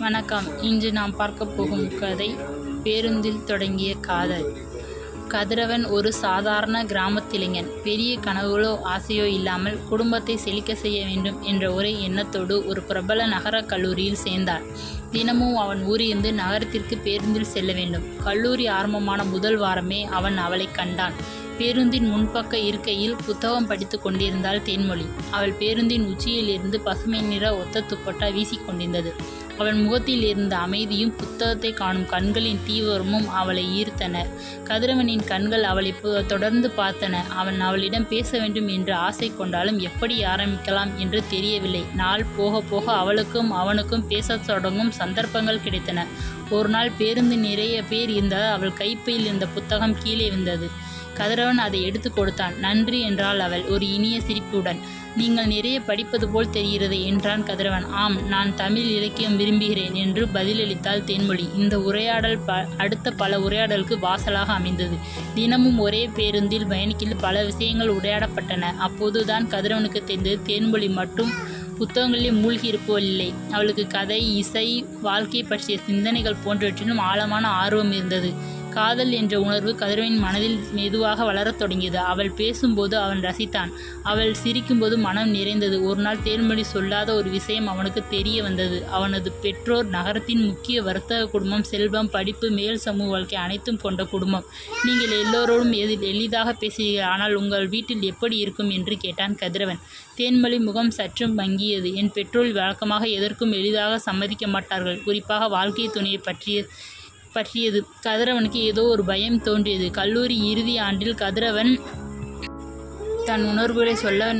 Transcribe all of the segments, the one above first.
வணக்கம். இன்று நாம் பார்க்க போகும் கதை பேருந்தில் தொடங்கிய காதல். கதிரவன் ஒரு சாதாரண கிராமத்திலைஞன் பெரிய கனவுகளோ ஆசையோ இல்லாமல் குடும்பத்தை செழிக்க செய்ய வேண்டும் என்ற ஒரே எண்ணத்தோடு ஒரு பிரபல நகர கல்லூரியில் சேர்ந்தான். தினமும் அவன் ஊரிலிருந்து நகரத்திற்கு பேருந்தில் செல்ல வேண்டும். கல்லூரி ஆரம்பமான முதல் வாரமே அவன் அவளை கண்டான். பேருந்தின் முன்பக்க இருக்கையில் புத்தகம் படித்து கொண்டிருந்தாள் தேன்மொழி. அவள் பேருந்தின் உச்சியில் இருந்து பசுமை நிற ஒத்த துப்பட்டா வீசிக்கொண்டிருந்தது அவள் முகத்தில் இருந்த அமைதியும் புத்தகத்தை காணும் கண்களின் தீவிரமும் அவளை ஈர்த்தன. கதிரவனின் கண்கள் அவளை தொடர்ந்து பார்த்தன. அவன் அவளிடம் பேச வேண்டும் என்று ஆசை கொண்டாலும் எப்படி ஆரம்பிக்கலாம் என்று தெரியவில்லை. நாள் போக போக அவளுக்கும் அவனுக்கும் பேசத் தொடங்கும் சந்தர்ப்பங்கள் கிடைத்தன. ஒரு நாள் பேருந்து நிறைய பேர் இருந்தால் அவள் கைப்பையில் இருந்த புத்தகம் கீழே விழுந்தது. கதிரவன் அதை எடுத்து கொடுத்தான். நன்றி என்றாள் அவள் ஒரு இனிய சிரிப்புடன். நீங்கள் நிறைய படிப்பது போல் தெரிகிறது என்றான் கதிரவன் ஆம் நான் தமிழ் இலக்கியம் விரும்புகிறேன் என்று பதிலளித்தாள் தேன்மொழி. இந்த உரையாடல் ப அடுத்த பல உரையாடலுக்கு வாசலாக அமைந்தது. தினமும் ஒரே பேருந்தில் பயணிக்கில் பல விஷயங்கள் உரையாடப்பட்டன. அப்போதுதான் கதிரவனுக்கு தெரிந்தது தேன்மொழி மட்டும் புத்தகங்களில் மூழ்கி இருப்பதில்லை அவளுக்கு கதை இசை வாழ்க்கை பற்றிய சிந்தனைகள் போன்றவற்றிலும் ஆழமான ஆர்வம் இருந்தது. காதல் என்ற உணர்வு கதிரவனின் மனதில் மெதுவாக வளரத் தொடங்கியது. அவள் பேசும்போது அவன் ரசித்தான். அவள் சிரிக்கும்போது மனம் நிறைந்தது. ஒரு நாள் தேர்மொழி சொல்லாத ஒரு விஷயம் அவனுக்கு தெரிய வந்தது. அவனது பெற்றோர் நகரத்தின் முக்கிய வர்த்தக குடும்பம் செல்வம் படிப்பு மேல் சமூக வாழ்க்கை அனைத்தும் கொண்ட குடும்பம். நீங்கள் எல்லோரோடும் எதில் எளிதாக பேசுகிறீர்கள்? ஆனால் உங்கள் வீட்டில் எப்படி இருக்கும் என்று கேட்டான் கதிரவன். தேன்மொழி முகம் சற்றும் மங்கியது. என் பெற்றோர் வழக்கமாக எதற்கும் எளிதாக சம்மதிக்க மாட்டார்கள். குறிப்பாக வாழ்க்கை துணையை பற்றிய பற்றியது. கதிரவனுக்கு ஏதோ ஒரு பயம் தோன்றியது. கல்லூரி இறுதி ஆண்டில் கதிரவன் தன் உணர்வுகளை சொல்ல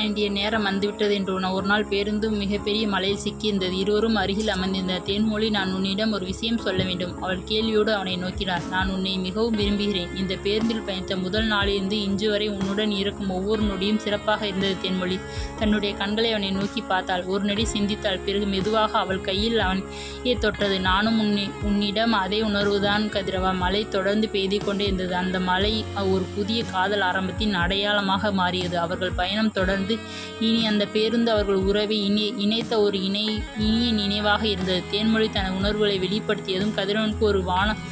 வேண்டிய நேரம் வந்துவிட்டது என்று ஒரு நாள் பேருந்தும் மிகப்பெரிய மலையில் சிக்கியிருந்தது. இருவரும் அருகில் அமர்ந்திருந்த தேன்மொழி நான் உன்னிடம் ஒரு விஷயம் சொல்ல வேண்டும். அவள் கேள்வியோடு அவனை நோக்கினார் நான் உன்னை மிகவும் விரும்புகிறேன். இந்த பேருந்தில் பயணித்த முதல் நாளிலிருந்து இன்று வரை உன்னுடன் இருக்கும் ஒவ்வொரு நொடியும் சிறப்பாக இருந்தது தேன்மொழி. தன்னுடைய கண்களை அவனை நோக்கி பார்த்தாள். ஒரு நொடி சிந்தித்தாள். பிறகு மெதுவாக அவள் கையில் அவனையே தொட்டது. நானும் உன்னை உன்னிடம் அதே உணர்வுதான் கதிரவா. மலை தொடர்ந்து பெய்து கொண்டே இருந்தது. அந்த மலை ஒரு புதிய காதல் ஆரம்பத்தின் அடையாளமாக மாறியது. அவர்கள் பயணம் தொடர்ந்து வந்து இனி அந்த பேருந்து அவர்கள் உறவை இணை இணைத்த ஒரு இணை இனிய நினைவாக இருந்தது. தேன்மொழி தனது உணர்வுகளை வெளிப்படுத்தியதும் கதிரவனுக்கு ஒரு வானம்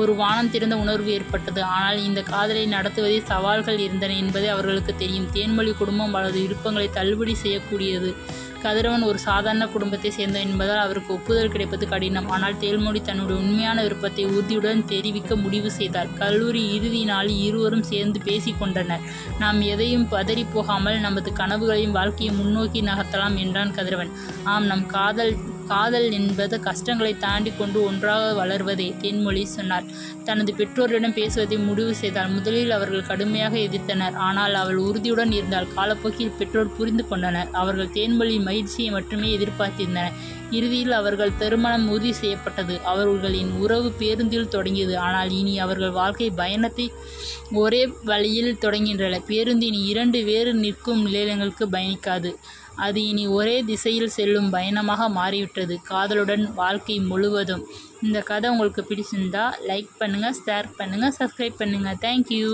ஒரு வானம் திறந்த உணர்வு ஏற்பட்டது. ஆனால் இந்த காதலை நடத்துவதில் சவால்கள் இருந்தன என்பதை அவர்களுக்கு தெரியும். தேன்மொழி குடும்பம் அவரது விருப்பங்களை தள்ளுபடி செய்யக்கூடியது. கதிரவன் ஒரு சாதாரண குடும்பத்தை சேர்ந்த என்பதால் அவருக்கு ஒப்புதல் கிடைப்பது கடினம். ஆனால் தேல்மொழி தன்னுடைய உண்மையான விருப்பத்தை உறுதியுடன் தெரிவிக்க முடிவு செய்தார். கல்லூரி இறுதி நாளில் இருவரும் சேர்ந்து பேசிக்கொண்டனர் நாம் எதையும் பதறி போகாமல் நமது கனவுகளையும் வாழ்க்கையை முன்னோக்கி நகர்த்தலாம் என்றான் கதிரவன். ஆம் நம் காதல் காதல் என்பது கஷ்டங்களை தாண்டி கொண்டு ஒன்றாக வளர்வதே தென்மொழி சொன்னார். தனது பெற்றோரிடம் பேசுவதை முடிவு செய்தால் முதலில் அவர்கள் கடுமையாக எதிர்த்தனர். ஆனால் அவள் உறுதியுடன் இருந்தால் காலப்போக்கில் பெற்றோர் புரிந்து கொண்டனர். அவர்கள் தேன்மொழி மகிழ்ச்சியை மட்டுமே எதிர்பார்த்திருந்தனர். இறுதியில் அவர்கள் திருமணம் உறுதி செய்யப்பட்டது. அவர்களின் உறவு பேருந்தில் தொடங்கியது. ஆனால் இனி அவர்கள் வாழ்க்கை பயணத்தை ஒரே வழியில் தொடங்கின்றன பேருந்தின் இரண்டு வேறு நிற்கும் நிலையங்களுக்கு பயணிக்காது. அது இனி ஒரே திசையில் செல்லும் பயணமாக மாறிவிட்டது. காதலுடன் வாழ்க்கை முழுவதும். இந்த கதை உங்களுக்கு பிடிச்சிருந்தா லைக் பண்ணுங்கள் ஷேர் பண்ணுங்கள் சப்ஸ்கிரைப் பண்ணுங்கள் தேங்க்யூ